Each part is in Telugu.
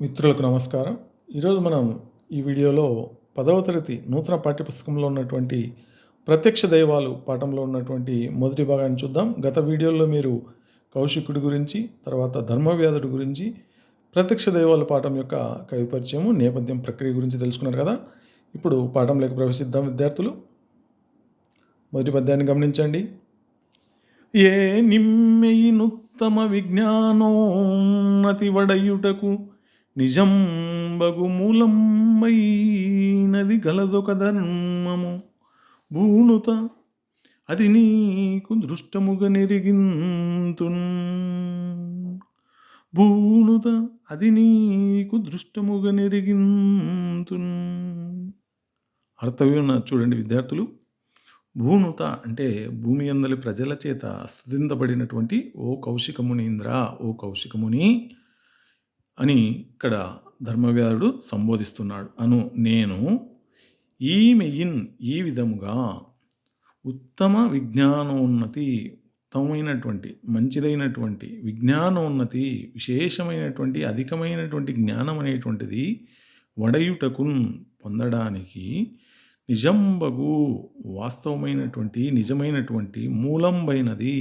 మిత్రులకు నమస్కారం. ఈరోజు మనం ఈ వీడియోలో పదవ తరగతి నూతన పాఠ్యపుస్తకంలో ఉన్నటువంటి ప్రత్యక్ష దైవాలు పాఠంలో ఉన్నటువంటి మొదటి భాగాన్ని చూద్దాం. గత వీడియోలో మీరు కౌశికుడి గురించి తర్వాత ధర్మవ్యాధుడి గురించి ప్రత్యక్ష దైవాలు పాఠం యొక్క కవి పరిచయము నేపథ్యం ప్రక్రియ గురించి తెలుసుకున్నారు కదా? ఇప్పుడు పాఠంలోకి ప్రవేశిద్దాం విద్యార్థులు. మొదటి పద్యాన్ని గమనించండి. ఏ నిమ్మెయినుత్తమ విజ్ఞానోన్నతి వడయుటకు నిజం బగు గలదొక ధర్మము. భూణుత అది నీకు దృష్టముగ నెరిగింతున్. భూనుత అది నీకు దృష్టముగ నెరిగింతున్. అర్థం చూడండి విద్యార్థులు. భూనుత అంటే భూమి అందలి ప్రజల చేత స్థుతించబడినటువంటి ఓ కౌశికమునీంద్ర. ఓ కౌశికముని అని ఇక్కడ ధర్మవ్యాధుడు సంబోధిస్తున్నాడు. అను నేను ఈ మెయిన్ ఈ విధముగా ఉత్తమ విజ్ఞానోన్నతి ఉత్తమమైనటువంటి మంచిదైనటువంటి విజ్ఞానోన్నతి విశేషమైనటువంటి అధికమైనటువంటి జ్ఞానం అనేటువంటిది వడయుటకున్ పొందడానికి నిజంబగు వాస్తవమైనటువంటి నిజమైనటువంటి మూలంబైనది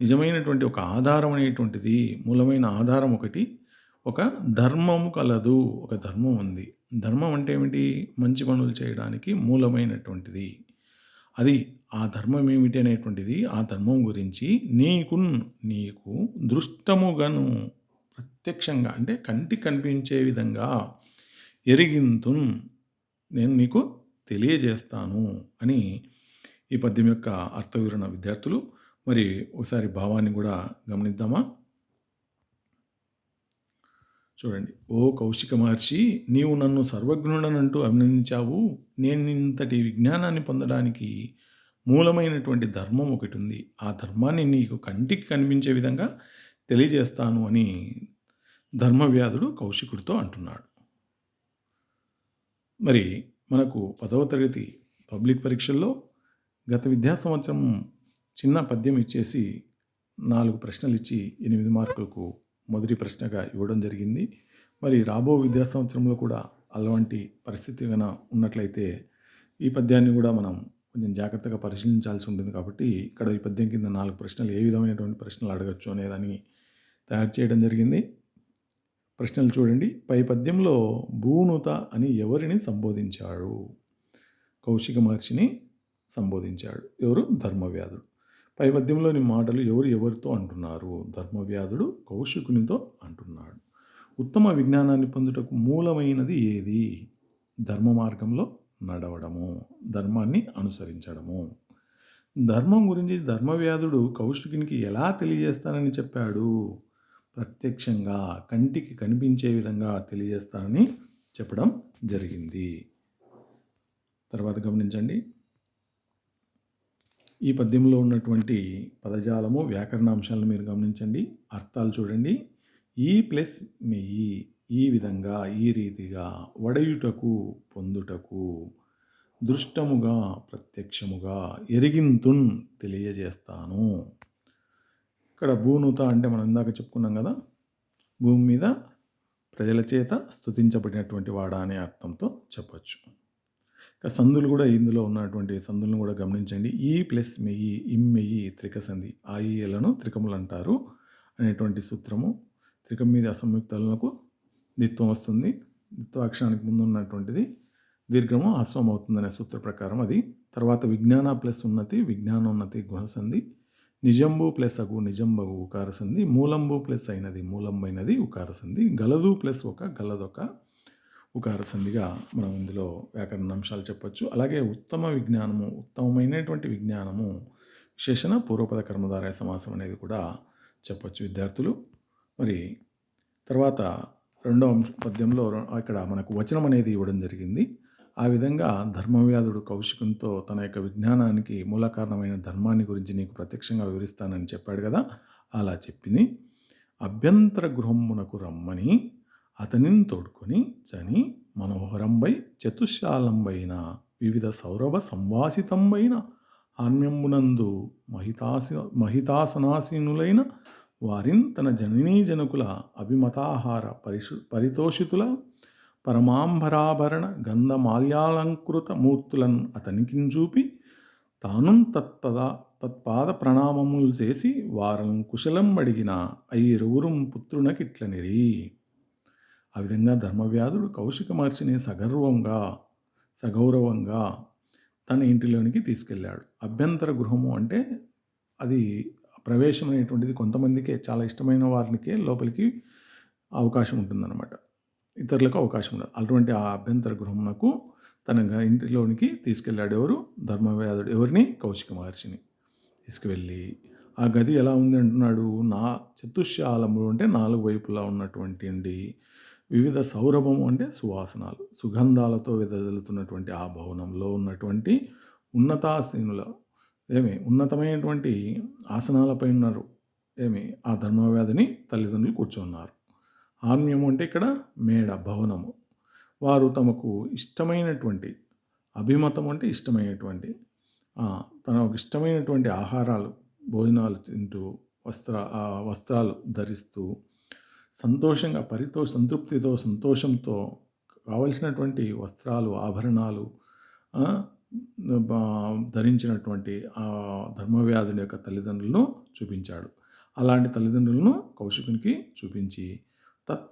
నిజమైనటువంటి ఒక ఆధారం అనేటువంటిది మూలమైన ఆధారం ఒకటి ఒక ధర్మము కలదు ఒక ధర్మం ఉంది. ధర్మం అంటే ఏమిటి? మంచి పనులు చేయడానికి మూలమైనటువంటిది. అది ఆ ధర్మం ఏమిటి అనేటువంటిది ఆ ధర్మం గురించి నీకు నీకు దృష్టముగాను ప్రత్యక్షంగా అంటే కంటి కనిపించే విధంగా ఎరిగింతున్. నేను నీకు తెలియజేస్తాను అని ఈ పద్యం యొక్క అర్థవివరణ విద్యార్థులు మరి ఒకసారి భావాన్ని కూడా గమనిద్దామా? చూడండి. ఓ కౌశిక మహర్షి నీవు నన్ను సర్వజ్ఞుడనంటూ అభినందించావు. నేను ఇంతటి విజ్ఞానాన్ని పొందడానికి మూలమైనటువంటి ధర్మం ఒకటి ఉంది ఆ ధర్మాన్ని నీకు కంటికి కనిపించే విధంగా తెలియజేస్తాను అని ధర్మవ్యాధుడు కౌశికుడితో అంటున్నాడు. మరి మనకు పదవ తరగతి పబ్లిక్ పరీక్షల్లో గత విద్యా సంవత్సరం చిన్న పద్యం ఇచ్చేసి నాలుగు ప్రశ్నలు ఇచ్చి ఎనిమిది మార్కులకు మొదటి ప్రశ్నగా ఇవ్వడం జరిగింది. మరి రాబో విద్యా సంవత్సరంలో కూడా అలాంటి పరిస్థితి కనుక ఉన్నట్లయితే ఈ పద్యాన్ని కూడా మనం కొంచెం జాగ్రత్తగా పరిశీలించాల్సి ఉంటుంది కాబట్టి ఇక్కడ ఈ పద్యం కింద నాలుగు ప్రశ్నలు ఏ విధమైనటువంటి ప్రశ్నలు అడగచ్చు అనేదాన్ని తయారు చేయడం జరిగింది. ప్రశ్నలు చూడండి. పై పద్యంలో భూనుత అని ఎవరిని సంబోధించాడు? కౌశిక మహర్షిని సంబోధించాడు. ఎవరు? ధర్మవ్యాధుడు. పై పద్యంలోని మాటలు ఎవరు ఎవరితో అంటున్నారు? ధర్మవ్యాధుడు కౌశికునితో అంటున్నాడు. ఉత్తమ విజ్ఞానాన్ని పొందుటకు మూలమైనది ఏది? ధర్మ మార్గంలో నడవడము ధర్మాన్ని అనుసరించడము. ధర్మం గురించి ధర్మవ్యాధుడు కౌశికునికి ఎలా తెలియజేస్తానని చెప్పాడు? ప్రత్యక్షంగా కంటికి కనిపించే విధంగా తెలియజేస్తానని చెప్పడం జరిగింది. తర్వాత గమనించండి. ఈ పద్యంలో ఉన్నటువంటి పదజాలము వ్యాకరణాంశాలను మీరు గమనించండి. అర్థాలు చూడండి. ఈ ప్లస్ మెయ్యి ఈ విధంగా ఈ రీతిగా వడయుటకు పొందుటకు దృష్టముగా ప్రత్యక్షముగా ఎరిగింతున్ తెలియజేస్తాను. ఇక్కడ భూనుత అంటే మనం ఇందాక చెప్పుకున్నాం కదా? భూమి మీద ప్రజల చేత స్తుతించబడినటువంటి వాడా అనే అర్థంతో చెప్పచ్చు. సందులు కూడా ఇందులో ఉన్నటువంటి సందులను కూడా గమనించండి. ఈ ప్లస్ మెయ్యి ఇమ్మెయ్యి త్రిక సంధి ఆ త్రికములు అంటారు అనేటువంటి సూత్రము. త్రికం మీద అసంయుక్తాలకు దిత్వం వస్తుంది. దిత్వాక్షరానికి ముందు ఉన్నటువంటిది దీర్ఘము అశ్వం అవుతుందనే సూత్ర ప్రకారం అది. తర్వాత విజ్ఞాన ప్లస్ ఉన్నతి విజ్ఞానోన్నతి గుణసంధి నిజంబు ప్లస్ అగు నిజంబగు ఉకారసంధి మూలంబు ప్లస్ అయినది మూలంబైనది ఉకారసంధి గలదు ప్లస్ ఒక గలదొక ఉకార సంధిగా మనం ఇందులో వ్యాకరణ అంశాలు చెప్పొచ్చు. అలాగే ఉత్తమ విజ్ఞానము ఉత్తమమైనటువంటి విజ్ఞానము విశేషణ పూర్వపద కర్మధారయ సమాసం అనేది కూడా చెప్పొచ్చు విద్యార్థులు. మరి తర్వాత రెండవ పద్యంలో ఇక్కడ మనకు వచనం అనేది ఇవ్వడం జరిగింది. ఆ విధంగా ధర్మవ్యాధుడు కౌశికంతో తన యొక్క విజ్ఞానానికి మూల కారణమైన ధర్మాన్ని గురించి నీకు ప్రత్యక్షంగా వివరిస్తానని చెప్పాడు కదా అలా చెప్పింది. అభ్యంతర గృహమునకు రమ్మని అతనిని తోడుకొని చని మనోహరంబై చతుశాలంబైన వివిధ సౌరభ సంవాసితంబైన ఆన్యంబునందు మహితాసి మహితాసనాసీనులైన వారిన్ తన జననీ జనకుల అభిమతాహార పరిశు పరితోషితుల పరమాంబరాభరణ గంధమాల్యాలంకృత మూర్తులను అతనికి చూపి తాను తత్పద తత్పాద ప్రణామములు చేసి వారం కుశలం అడిగిన ఐరువురుం పుత్రునకిట్లనిరి. ఆ విధంగా ధర్మవ్యాధుడు కౌశిక మహర్షిని సగర్వంగా సగౌరవంగా తన ఇంటిలోనికి తీసుకెళ్ళాడు. అభ్యంతర గృహము అంటే అది ప్రవేశం అనేటువంటిది కొంతమందికే చాలా ఇష్టమైన వారికి లోపలికి అవకాశం ఉంటుందన్నమాట. ఇతరులకు అవకాశం ఉండదు. అటువంటి ఆ అభ్యంతర గృహమునకు తన ఇంటిలోనికి తీసుకెళ్ళాడు ఎవరు? ధర్మవ్యాధుడు ఎవరిని? కౌశిక మహర్షిని తీసుకువెళ్ళి ఆ గది ఎలా ఉంది అంటున్నాడు? నా చతుశ్శాలములు అంటే నాలుగు వైపులా ఉన్నటువంటి వివిధ సౌరభము అంటే సువాసనాలు సుగంధాలతో వెదజల్లుతున్నటువంటి ఆ భవనంలో ఉన్నటువంటి ఉన్నతాసీనుల ఏమి ఉన్నతమైనటువంటి ఆసనాలపై ఉన్నారు. ఏమి ఆ ధర్మవ్యాధిని తల్లిదండ్రులు కూర్చున్నారు. ఆర్మ్యము అంటే ఇక్కడ మేడ భవనము. వారు తమకు ఇష్టమైనటువంటి అభిమతం అంటే ఇష్టమైనటువంటి తనకు ఇష్టమైనటువంటి ఆహారాలు భోజనాలు తింటూ వస్త్ర వస్త్రాలు ధరిస్తూ సంతోషంగా పరితో సంతృప్తితో సంతోషంతో కావలసినటువంటి వస్త్రాలు ఆభరణాలు ధరించినటువంటి ధర్మవ్యాధుని యొక్క తల్లిదండ్రులను చూపించాడు. అలాంటి తల్లిదండ్రులను కౌశికునికి చూపించి తత్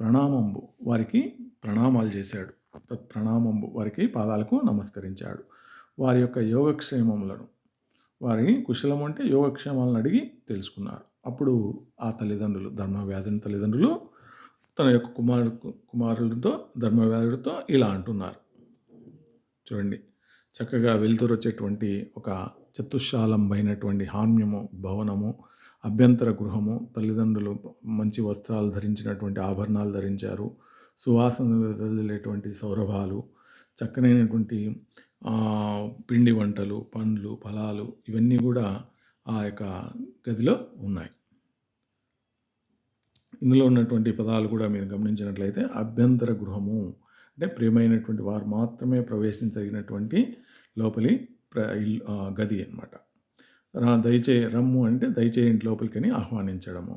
ప్రణామంబు వారికి ప్రణామాలు చేశాడు. తత్ ప్రణామంబు వారికి పాదాలకు నమస్కరించాడు. వారి యొక్క యోగక్షేమములను వారి కుశలం అంటే యోగక్షేమాలను అడిగి తెలుసుకున్నాడు. అప్పుడు ఆ తల్లిదండ్రులు ధర్మవ్యాధుని తల్లిదండ్రులు తన యొక్క కుమారు కుమారులతో ధర్మవ్యాధుడితో ఇలా అంటున్నారు. చూడండి చక్కగా వెలుతురు వచ్చేటువంటి ఒక చతుశాలంబైనటువంటి హామ్యము భవనము అభ్యంతర గృహము తల్లిదండ్రులు మంచి వస్త్రాలు ధరించినటువంటి ఆభరణాలు ధరించారు సువాసన వదిలేటువంటి సౌరభాలు చక్కనైనటువంటి పిండి వంటలు పండ్లు ఫలాలు ఇవన్నీ కూడా ఆ యొక్క గదిలో ఉన్నాయి. ఇందులో ఉన్నటువంటి పదాలు కూడా మీరు గమనించినట్లయితే అభ్యంతర గృహము అంటే ప్రియమైనటువంటి వారు మాత్రమే ప్రవేశించగినటువంటి లోపలి ప్ర గది అనమాట దయచే రమ్ము అంటే దయచేయండి లోపలికని ఆహ్వానించడము.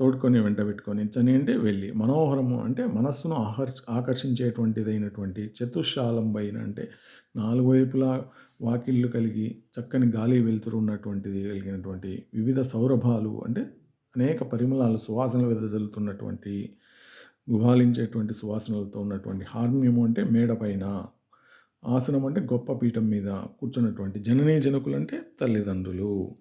తోడుకొని వెంట పెట్టుకొని చని అంటే వెళ్ళి మనోహరము అంటే మనస్సును ఆకర్ష ఆకర్షించేటువంటిదైనటువంటి చతుశాలంబైన అంటే నాలుగు వైపులా వాకిళ్ళు కలిగి చక్కని గాలి వెలుతురు ఉన్నటువంటిది కలిగినటువంటి వివిధ సౌరభాలు అంటే అనేక పరిమళాలు సువాసనలు వెదజల్లుతున్నటువంటి గుబాలించేటువంటి సువాసనలతో ఉన్నటువంటి హార్మ్యము అంటే మేడ పైన ఆసనం అంటే గొప్ప పీఠం మీద కూర్చున్నటువంటి జననీ జనకులు అంటే తల్లిదండ్రులు.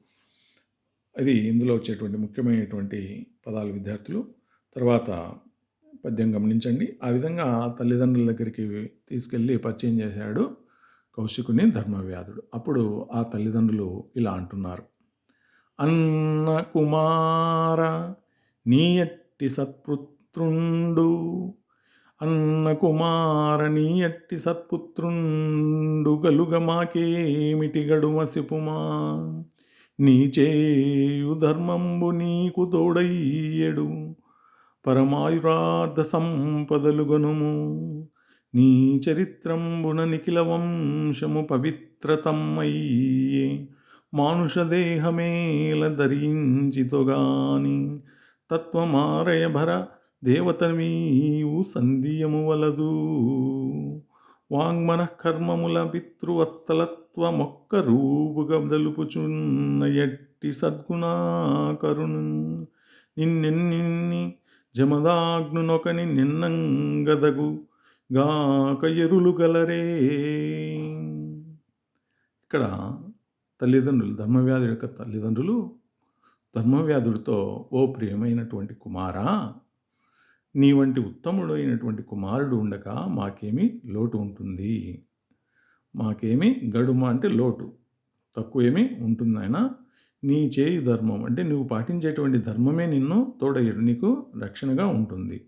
అది ఇందులో వచ్చేటువంటి ముఖ్యమైనటువంటి పదాలు విద్యార్థులు. తర్వాత పద్యం గమనించండి. ఆ విధంగా తల్లిదండ్రుల దగ్గరికి తీసుకెళ్ళి పరిచయం చేశాడు కౌశికుని ధర్మవ్యాధుడు. అప్పుడు ఆ తల్లిదండ్రులు ఇలా అంటున్నారు. అన్న కుమార నీయట్టి సత్పుత్రుండు. అన్న కుమార నీ ఎట్టి సత్పుత్రుండు. గలుగ మాకేమిటి గడుమసిపుమా నీ చేయు ధర్మంబు నీకు తోడయ్యడు. పరమాయురార్థ సంపదలు గనుము. నీ చరిత్రంబున నిఖిల వంశము పవిత్రతమ్మయ్యే. మానుషదేహమేల ధరించితోగాని తత్వమారయ భర దేవతమీవు సంధియము వలదు వాంగ్మన కర్మముల పితృవత్సలత్వమొక్క రూపుగా దలుపుచున్న ఎట్టి సద్గుణాకరుణు నిన్నెన్ని జమదాగ్నునొకని నిన్నంగదగు గాక ఎరులు గలరే. ఇక్కడ తల్లిదండ్రులు ధర్మవ్యాధుడి యొక్క తల్లిదండ్రులు ధర్మవ్యాధుడితో ఓ ప్రియమైనటువంటి కుమారా నీ వంటి ఉత్తముడు అయినటువంటి కుమారుడు ఉండగా మాకేమి లోటు ఉంటుంది. మాకేమి గడుమ అంటే లోటు. తక్కువ ఏమి ఉంటుంది ఆయన నీ చేయి ధర్మం అంటే నువ్వు పాటించేటువంటి ధర్మమే నిన్ను తోడయ్యడు. నీకు రక్షణగా ఉంటుంది.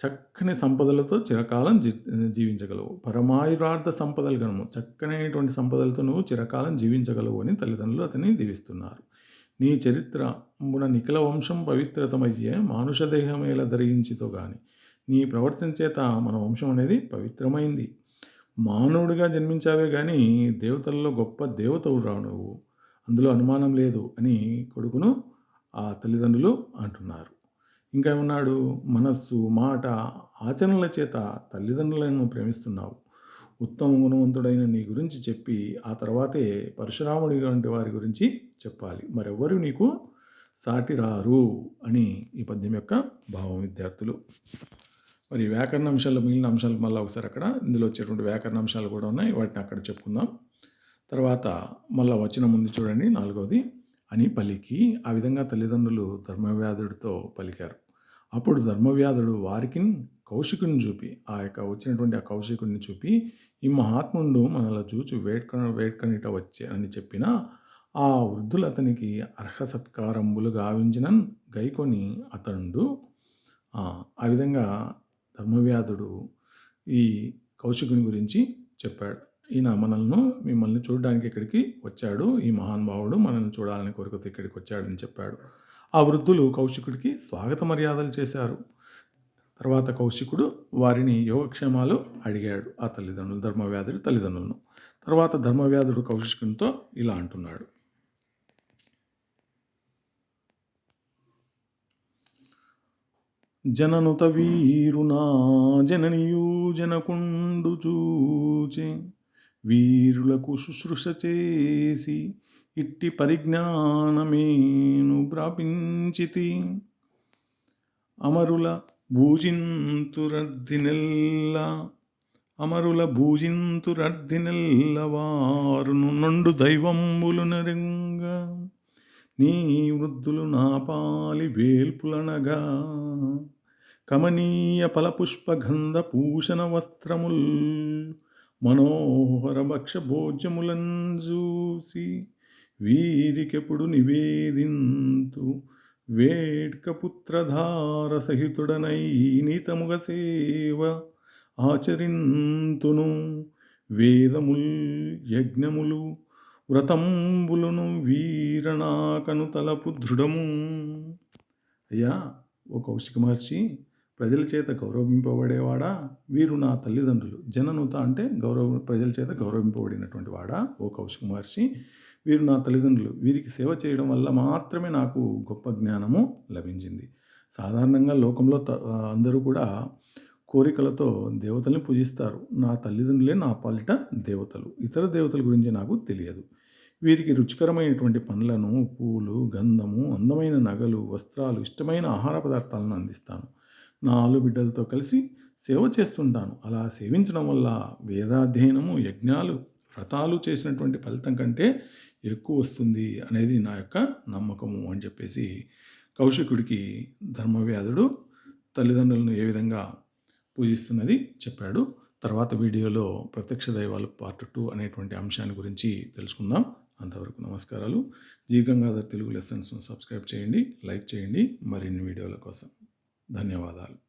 చక్కని సంపదలతో చిరకాలం జీ జీవించగలవు. పరమాయురార్థ సంపదలు గనము చక్కనైనటువంటి సంపదలతో నువ్వు చిరకాలం జీవించగలవు అని తల్లిదండ్రులు అతన్ని దీవిస్తున్నారు. నీ చరిత్ర మున నిఖిల వంశం పవిత్రతమయ్యే మానుష దేహమేల ధరించితో కానీ నీ ప్రవర్తన చేత మన వంశం అనేది పవిత్రమైంది. మానవుడిగా జన్మించావే కానీ దేవతల్లో గొప్ప దేవతవు రావు నువ్వు. అందులో అనుమానం లేదు అని కొడుకును ఆ తల్లిదండ్రులు అంటున్నారు. ఇంకా ఏమన్నాడు? మనస్సు మాట ఆచరణల చేత తల్లిదండ్రులను ప్రేమిస్తున్నావు. ఉత్తమ గుణవంతుడైన నీ గురించి చెప్పి ఆ తర్వాతే పరశురాముడి వంటి వారి గురించి చెప్పాలి. మరెవ్వరు నీకు సాటి రారు అని ఈ పద్యం యొక్క భావం విద్యార్థులు. మరి వ్యాకరణ అంశాలు మిగిలిన అంశాలు మళ్ళీ ఒకసారి అక్కడ ఇందులో వచ్చేటువంటి వ్యాకరణ అంశాలు కూడా ఉన్నాయి. వాటిని అక్కడ చెప్పుకుందాం. తర్వాత మళ్ళీ వచ్చిన ముందు చూడండి నాలుగవది. అని పలికి ఆ విధంగా తల్లిదండ్రులు ధర్మవ్యాధుడితో పలికారు. అప్పుడు ధర్మవ్యాధుడు వారికి కౌశికుని చూపి ఆ యొక్క వచ్చినటువంటి ఆ కౌశికుని చూపి ఈ మహాత్ముడు మనల చూచి వేడ్క వేడ్కనిట వచ్చే అని చెప్పిన ఆ వృద్ధులు అతనికి అర్హ సత్కారంబులు గావించిన గైకొని అతడు ఆ విధంగా ధర్మవ్యాధుడు ఈ కౌశికుని గురించి చెప్పాడు. ఈయన మనల్ని మిమ్మల్ని చూడడానికి ఇక్కడికి వచ్చాడు. ఈ మహానుభావుడు మనల్ని చూడాలని కోరికతో ఇక్కడికి వచ్చాడని చెప్పాడు. ఆ వృద్ధులు కౌశికుడికి స్వాగత మర్యాదలు చేశారు. తర్వాత కౌశికుడు వారిని యోగక్షేమాలు అడిగాడు. ఆ తల్లిదండ్రులు ధర్మవ్యాధుడి తల్లిదండ్రులను. తర్వాత ధర్మవ్యాధుడు కౌశికునితో ఇలా అంటున్నాడు. జననుత వీరునా జననియూ జనకుండు చూచే వీరులకు శుశ్రూష చేసి ఇట్టి పరిజ్ఞానమేను ప్రాపించితి. అమరుల భూజింతురర్దినెల్ల అమరుల భూజింతురర్దినెల్ల వారును నుండు దైవంబులు నరింగ. నీ వృద్ధులు నాపాలి వేల్పులనగా. కమనీయ ఫలపుష్పగంధ పూషణ వస్త్రముల్ మనోహర భక్ష భోజ్యములను చూసి వీరికెప్పుడు నివేదింతు వేడ్కపుత్రధార సహితుడనై నీతముగ సేవ ఆచరింతును. వేదముల్ యజ్ఞములు వ్రతంబులను వీరణాకను తలపు దృఢము. అయ్యా ఓ కౌశిక మహర్షి ప్రజల చేత గౌరవింపబడేవాడా? వీరు నా తల్లిదండ్రులు. జననుత అంటే గౌరవ ప్రజల చేత గౌరవింపబడినటువంటి వాడా? ఓ కౌశిక మహర్షి. వీరు నా తల్లిదండ్రులు. వీరికి సేవ చేయడం వల్ల మాత్రమే నాకు గొప్ప జ్ఞానము లభించింది. సాధారణంగా లోకంలో అందరూ కూడా కోరికలతో దేవతల్ని పూజిస్తారు. నా తల్లిదండ్రులే నా పాలిట దేవతలు. ఇతర దేవతల గురించి నాకు తెలియదు. వీరికి రుచికరమైనటువంటి పండ్లను పూలు గంధము అందమైన నగలు వస్త్రాలు ఇష్టమైన ఆహార పదార్థాలను అందిస్తాను. నా ఆలు బిడ్డలతో కలిసి సేవ చేస్తుంటాను. అలా సేవించడం వల్ల వేదాధ్యయనము యజ్ఞాలు వ్రతాలు చేసినటువంటి ఫలితం కంటే ఎక్కువ వస్తుంది అనేది నా యొక్క నమ్మకము అని చెప్పేసి కౌశికుడికి ధర్మవ్యాధుడు తల్లిదండ్రులను ఏ విధంగా పూజిస్తున్నది చెప్పాడు. తర్వాత వీడియోలో ప్రత్యక్ష దైవాలు పార్ట్ టూ అనేటువంటి అంశాన్ని గురించి తెలుసుకుందాం. అంతవరకు నమస్కారాలు. జీ గంగాధర్ తెలుగు లెసన్స్ను సబ్స్క్రైబ్ చేయండి లైక్ చేయండి. మరిన్ని వీడియోల కోసం. ధన్యవాదాలు